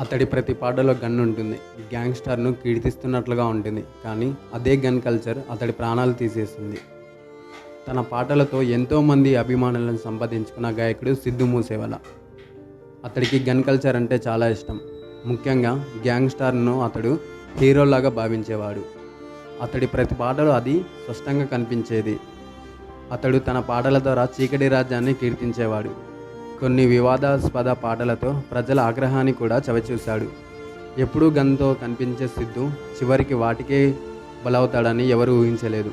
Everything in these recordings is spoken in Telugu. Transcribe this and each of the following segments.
అతడి ప్రతి పాటలో గన్ ఉంటుంది. గ్యాంగ్స్టర్ను కీర్తిస్తున్నట్లుగా ఉంటుంది. కానీ అదే గన్ కల్చర్ అతడి ప్రాణాలు తీసేస్తుంది తన పాటలతో ఎంతోమంది అభిమానులను సంపాదించుకున్న గాయకుడు సిద్ధు మూసేవాల. అతడికి గన్ కల్చర్ అంటే చాలా ఇష్టం. ముఖ్యంగా గ్యాంగ్స్టార్ను అతడు హీరోలాగా భావించేవాడు. అతడి ప్రతి పాటలో అది స్పష్టంగా కనిపించేది. అతడు తన పాటల ద్వారా చీకటి రాజ్యాన్ని కీర్తించేవాడు. కొన్ని వివాదాస్పద పాటలతో ప్రజల ఆగ్రహాన్ని కూడా చవిచూశాడు. ఎప్పుడూ గన్తో కనిపించే సిద్ధు చివరికి వాటికే బలవుతాడని ఎవరు ఊహించలేదు.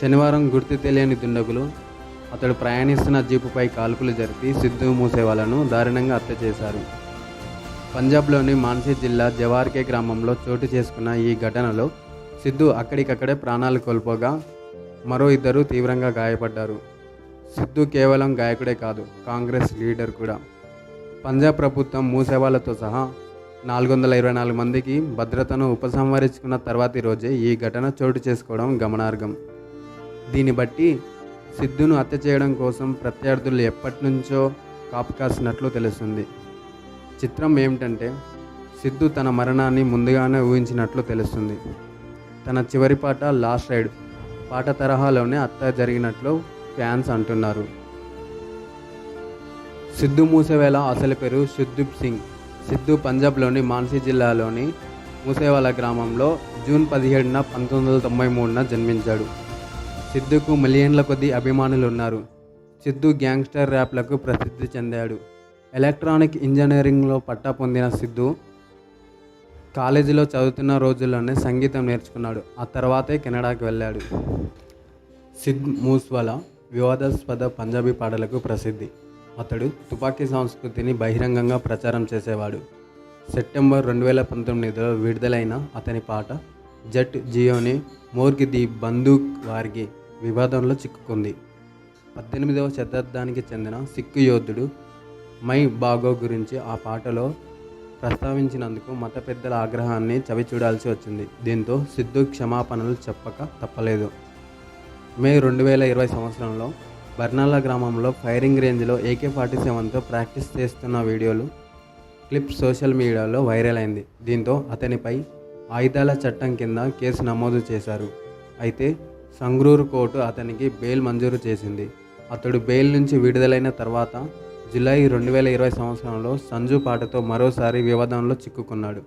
శనివారం గుర్తు తెలియని దుండగులు అతడు ప్రయాణిస్తున్న జీపుపై కాల్పులు జరిపి సిద్ధు మూసేవాళ్ళను దారుణంగా హత్య చేశారు. పంజాబ్లోని మాన్సీ జిల్లా జవార్కే గ్రామంలో చోటు చేసుకున్న ఈ ఘటనలో సిద్ధు అక్కడికక్కడే ప్రాణాలు కోల్పోగా మరో ఇద్దరు తీవ్రంగా గాయపడ్డారు. సిద్ధు కేవలం గాయకుడే కాదు కాంగ్రెస్ లీడర్ కూడా. పంజాబ్ ప్రభుత్వం మూసేవాళ్ళతో సహా నాలుగు వందల ఇరవై నాలుగు మందికి భద్రతను ఉపసంహరించుకున్న తర్వాతి రోజే ఈ ఘటన చోటు చేసుకోవడం గమనార్హం. దీన్ని బట్టి సిద్ధును హత్య చేయడం కోసం ప్రత్యర్థులు ఎప్పటి నుంచో కాపు కాసినట్లు తెలుస్తుంది. చిత్రం ఏమిటంటే సిద్ధు తన మరణాన్ని ముందుగానే ఊహించినట్లు తెలుస్తుంది. తన చివరి పాట లాస్ట్ రైడ్ పాట తరహాలోనే హత్య జరిగినట్లు ఫ్యాన్స్ అంటున్నారు. సిద్ధు మూసేవేల అసలు పేరు సిద్ధుప్ సింగ్. సిద్ధు పంజాబ్లోని మాన్సీ జిల్లాలోని మూసేవాల గ్రామంలో జూన్ పదిహేడున పంతొమ్మిది వందల తొంభై మూడున జన్మించాడు. సిద్ధుకు మిలియన్ల కొద్ది అభిమానులు ఉన్నారు సిద్ధు గ్యాంగ్స్టర్ ర్యాప్లకు ప్రసిద్ధి చెందాడు. ఎలక్ట్రానిక్ ఇంజనీరింగ్లో పట్టా పొందిన సిద్ధు కాలేజీలో చదువుతున్న రోజుల్లోనే సంగీతం నేర్చుకున్నాడు. ఆ తర్వాతే కెనడాకి వెళ్ళాడు. సిద్ మూస్వాలా వివాదాస్పద పంజాబీ పాటలకు ప్రసిద్ధి. అతడు తుపాకీ సంస్కృతిని బహిరంగంగా ప్రచారం చేసేవాడు. సెప్టెంబర్ రెండు వేల పంతొమ్మిదిలో విడుదలైన అతని పాట జట్ జియోని మోర్గి ది బందూక్ వారికి వివాదంలో చిక్కుకుంది. పద్దెనిమిదవ శతాబ్దానికి చెందిన సిక్కు యోధుడు మై బాగో గురించి ఆ పాటలో ప్రస్తావించినందుకు మత పెద్దల ఆగ్రహాన్ని చవిచూడాల్సి వచ్చింది. దీంతో సిద్ధు క్షమాపణలు చెప్పక తప్పలేదు. మే రెండు వేల ఇరవై సంవత్సరంలో బర్నాల గ్రామంలో ఫైరింగ్ రేంజ్లో ఏకే ఫార్టీ సెవెన్తో ప్రాక్టీస్ చేస్తున్న వీడియోలు క్లిప్ సోషల్ మీడియాలో వైరల్ అయింది. దీంతో అతనిపై ఆయుధాల చట్టం కింద కేసు నమోదు చేశారు. అయితే సంగ్రూరు కోర్టు అతనికి బెయిల్ మంజూరు చేసింది. అతడు బెయిల్ నుంచి విడుదలైన తర్వాత జులై రెండు వేల ఇరవై సంవత్సరంలో సంజు పాటతో మరోసారి వివాదంలో చిక్కుకున్నాడు.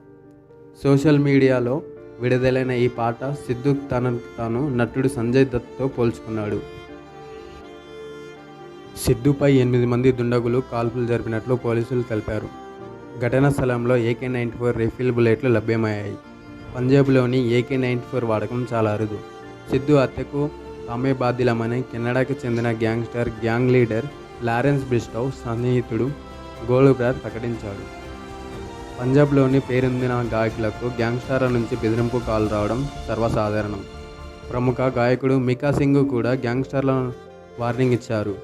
సోషల్ మీడియాలో విడుదలైన ఈ పాట సిద్ధు తనను తాను నటుడు సంజయ్ దత్తో పోల్చుకున్నాడు. సిద్ధుపై ఎనిమిది మంది దుండగులు కాల్పులు జరిపినట్లు పోలీసులు తెలిపారు. ఘటనా స్థలంలో ఏకే నైంటీ ఫోర్ రిఫిల్ బుల్లెట్లు లభ్యమయ్యాయి. పంజాబ్లోని ఏకే నైంటీ ఫోర్ వాడకం చాలా అరుదు. సిద్ధు హత్యకు తామే బాధ్యులమని కెనడాకి చెందిన గ్యాంగ్స్టర్ గ్యాంగ్ లీడర్ లారెన్స్ బ్రిస్టౌ సన్నిహితుడు గోల్బ్రార్ ప్రకటించాడు. పంజాబ్లోని పేరొందిన గాయకులకు గ్యాంగ్స్టర్ల నుంచి బెదిరింపు కాల్ రావడం సర్వసాధారణం. ప్రముఖ గాయకుడు మికా సింగ్ కూడా గ్యాంగ్స్టర్ల వార్నింగ్ ఇచ్చారు.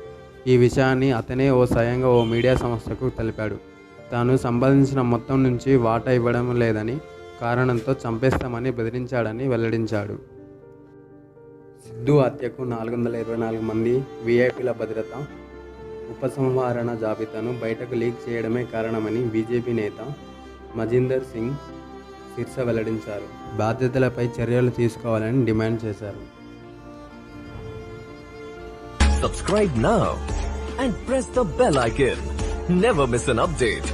ఈ విషయాన్ని అతనే ఓ స్వయంగా ఓ మీడియా సంస్థకు తెలిపాడు. తాను సంపాదించిన మొత్తం నుంచి వాటా ఇవ్వడం లేదని కారణంతో చంపేస్తామని బెదిరించాడని వెల్లడించాడు. సిద్ధు హత్యకు నాలుగు వందల ఇరవై నాలుగు మంది విఐపీల భద్రత ఉపసంహరణ జాబితాను బయటకు లీక్ చేయడమే కారణమని బీజేపీ నేత మజిందర్ సింగ్ శిర్స వెల్లడించారు బాధ్యతలపై చర్యలు తీసుకోవాలని డిమాండ్ చేశారు Subscribe now and press the bell icon. Never miss an update.